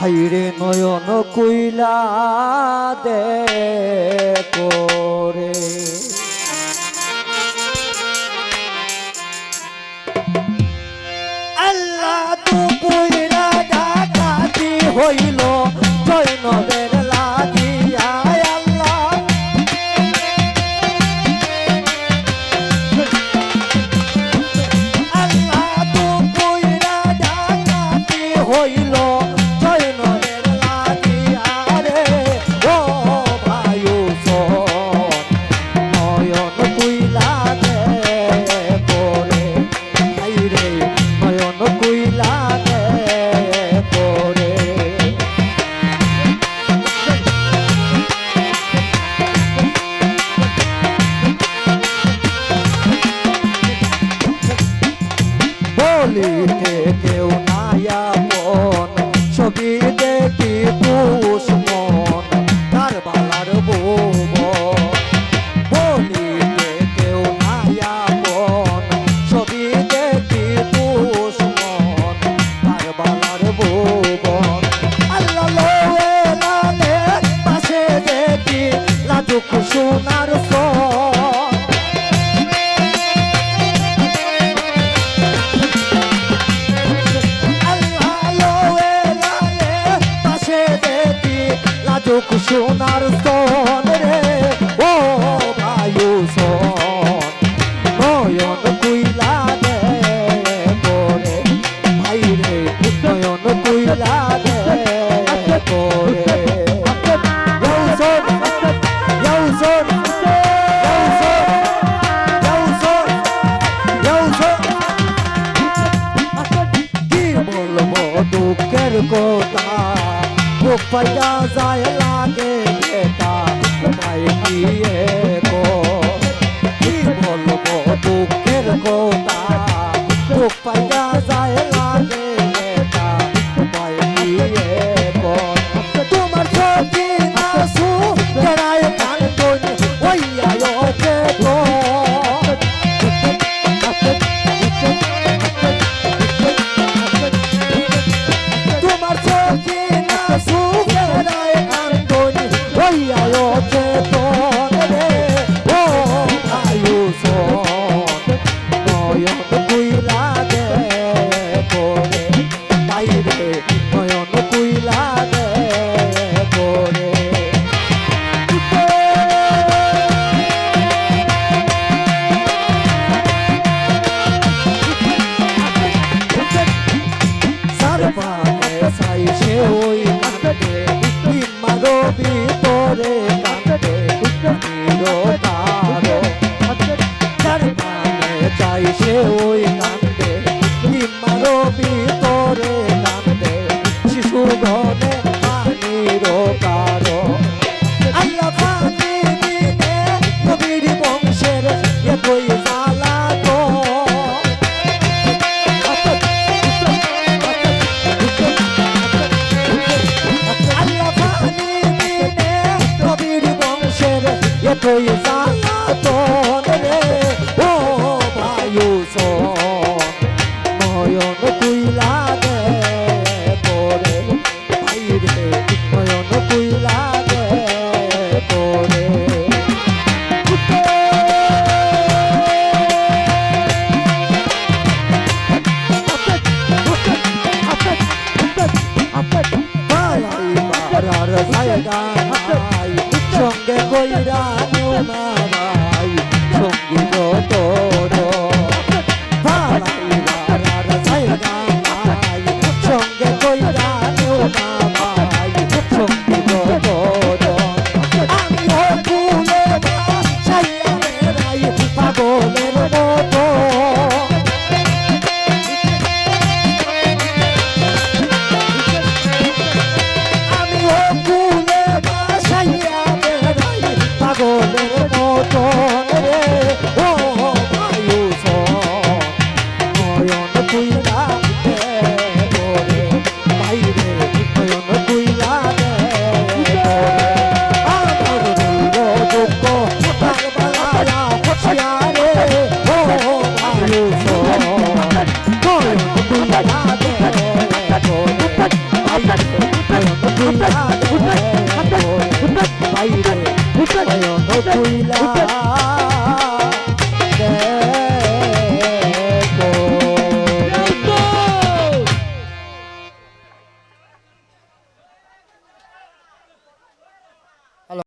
ভাইরে নয়ন কইলা দে করে। আল্লাহ তো কইলা ডাকাতি হইল জয় নবেরা দিতে होता वो पैदा जाए लागे बेटा माई किए को की बोलो दुखेर कोता वो पैदा जाए लागे Mago Vitore, cantare, cantare, cantare, সে ওই কান্দে ডিম্বারও ভিতরে কান্দে শিশু ঘরে পানির কারও। আল্লাহ পানি কবির বংশের একই জ্বালা তো। বংশের Gaga. queen.